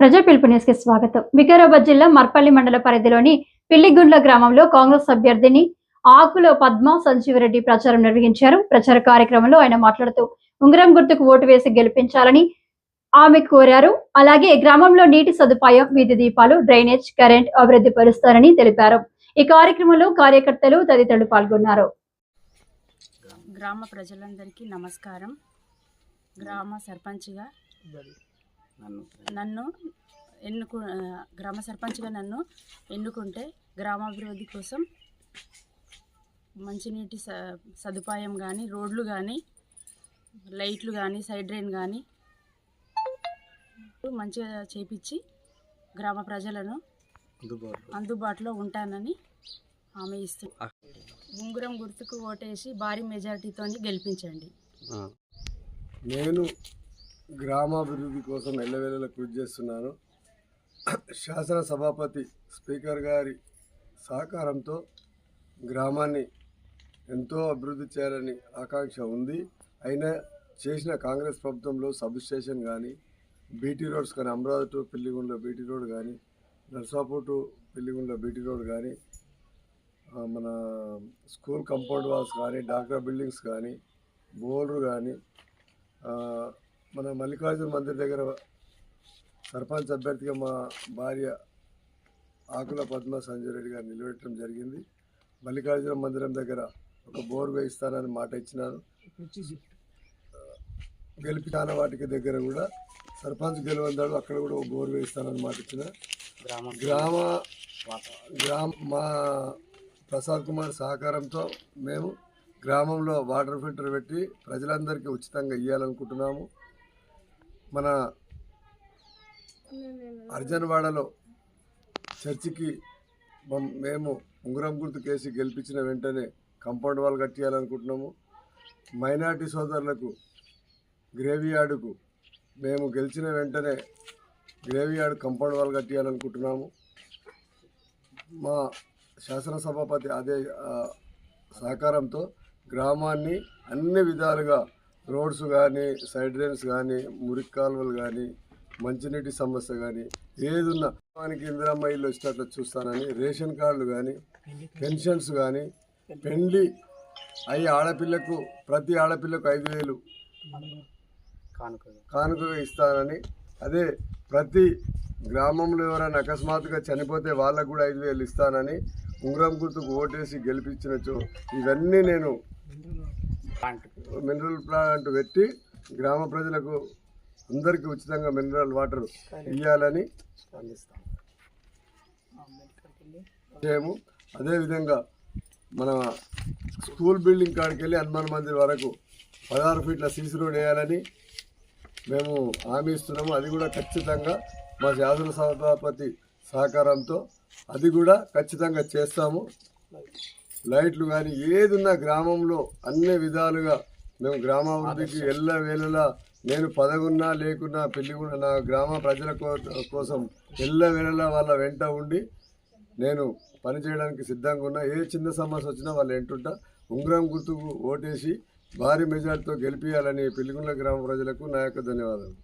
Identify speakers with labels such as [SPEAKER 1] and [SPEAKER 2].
[SPEAKER 1] ప్రజా పిలుపు న్యూస్కి స్వాగతం. వికారాబాద్ జిల్లా మర్పల్లి మండల పరిధిలోని పిల్లిగుండ్ల గ్రామంలో కాంగ్రెస్ అభ్యర్థిని ఆకుల పద్మ సంజీవరెడ్డి ప్రచారం నిర్వహించారు. ప్రచార కార్యక్రమంలో ఆయన మాట్లాడుతూ ఉంగరం గుర్తుకు ఓటు వేసి గెలిపించాలని ఆమె కోరారు. అలాగే గ్రామంలో నీటి సదుపాయం వీధి దీపాలు డ్రైనేజ్ కరెంట్ అభివృద్ధి పరుస్తారని తెలిపారు. ఈ కార్యక్రమంలో కార్యకర్తలు తదితరులు పాల్గొన్నారు.
[SPEAKER 2] గ్రామ ప్రజలందరికీ నమస్కారం. గ్రామ సర్పంచ్గా నన్ను. ఎన్నుకు గ్రామ సర్పంచ్గా నన్ను ఎన్నుకుంటే గ్రామాభివృద్ధి కోసం మంచినీటి స సదుపాయం కానీ రోడ్లు కానీ లైట్లు కానీ సైడ్ డ్రైన్ కానీ మంచిగా చేపించి గ్రామ ప్రజలను అందుబాటులో. ఉంటానని హామీ ఇస్తూ ఉంగురం గుర్తుకు ఓటేసి భారీ మెజారిటీతో గెలిపించండి.
[SPEAKER 3] నేను గ్రామాభివృద్ధి కోసం ఎల్లవేళలా కృషి చేస్తున్నాను. శాసన సభాపతి స్పీకర్ గారి సహకారంతో గ్రామాన్ని ఎంతో అభివృద్ధి చేయాలని ఆకాంక్ష ఉంది. అయినా చేసిన కాంగ్రెస్ ప్రభుత్వంలో సబ్ స్టేషన్ కానీ బీటీ రోడ్స్ కానీ Amaravati to Pilligundla BT road కానీ Narsapur to Pilligundla BT road కానీ మన స్కూల్ కంపౌండ్ వాల్స్ కానీ డాక్టర్ బిల్డింగ్స్ కానీ బోర్లు కానీ మన మల్లికార్జున మందిర్ దగ్గర సర్పంచ్ అభ్యర్థిగా మా భార్య ఆకుల పద్మ సంజయ్ రెడ్డి గారు నిలబెట్టడం జరిగింది. మల్లికార్జున మందిరం దగ్గర ఒక బోర్ వేయిస్తానని మాట ఇచ్చినాను గెలిపితాన వాటికి దగ్గర కూడా సర్పంచ్ గెలవందాడు అక్కడ కూడా ఒక బోర్ వేయిస్తానని మాట ఇచ్చిన. గ్రామ గ్రామ మా ప్రసాద్ కుమార్ సహకారంతో మేము గ్రామంలో వాటర్ ఫిల్టర్ పెట్టి ప్రజలందరికీ ఉచితంగా ఇవ్వాలనుకుంటున్నాము మన అర్జన్వాడలో చర్చికి మేము ఉంగరం గుర్తు కేసి గెలిపించిన వెంటనే కంపౌండ్ వాల్ కట్టియాలనుకుంటున్నాము. మైనార్టీ సోదరులకు గ్రేవీ యార్డుకు మేము గెలిచిన వెంటనే గ్రేవీ యార్డ్ కంపౌండ్ వాల్ కట్టియాలనుకుంటున్నాము. మా శాసనసభాపతి అదే సహకారంతో గ్రామాన్ని అన్ని విధాలుగా రోడ్స్ కానీ సైడ్ డ్రైన్స్ కానీ మురికి కాలువలు కానీ మంచినీటి సమస్య కానీ ఏదున్నా మనకి ఇందిరమ్మ ఇల్లు వచ్చినట్లు చూస్తానని రేషన్ కార్డులు కానీ పెన్షన్స్ కానీ పెండ్లి అయ్యి ఆడపిల్లకు ప్రతి ఆడపిల్లకు ఐదు వేలు కానుకగా ఇస్తానని అదే ప్రతి గ్రామంలో ఎవరైనా అకస్మాత్తుగా చనిపోతే వాళ్ళకు కూడా ఐదు వేలు ఇస్తానని ఉంగరం గుర్తుకు ఓటేసి గెలిపించినచో ఇవన్నీ నేను మినరల్ ప్లాంట్ పెట్టి గ్రామ ప్రజలకు అందరికీ ఉచితంగా మినరల్ వాటర్ ఇవ్వాలని చేయము అదేవిధంగా మన స్కూల్ బిల్డింగ్ కాడికి వెళ్ళి హనుమాన్ మందిర్ వరకు పదహారు ఫీట్ల సీసీ రోడ్ వేయాలని మేము హామీ ఇస్తున్నాము. అది కూడా ఖచ్చితంగా మా శాసన సభాపతి సహకారంతో అది కూడా ఖచ్చితంగా చేస్తాము. లైట్లు కానీ ఏదున్నా గ్రామంలో అన్ని విధాలుగా మేము గ్రామాభివృద్ధికి ఎల్ల వేళలా నేను పదగున్నా లేకున్నా పెళ్ళిగున్నా నా గ్రామ ప్రజల కోసం ఎల్ల వేళలా వాళ్ళ వెంట ఉండి నేను పనిచేయడానికి సిద్ధంగా ఉన్నా. ఏ చిన్న సమస్య వచ్చినా వాళ్ళు ఎంటుంటా ఉంగరం గుర్తుకు ఓటేసి భారీ మెజార్టీతో గెలిపించాలని పిల్లిగుండ్ల గ్రామ ప్రజలకు నా యొక్క ధన్యవాదాలు.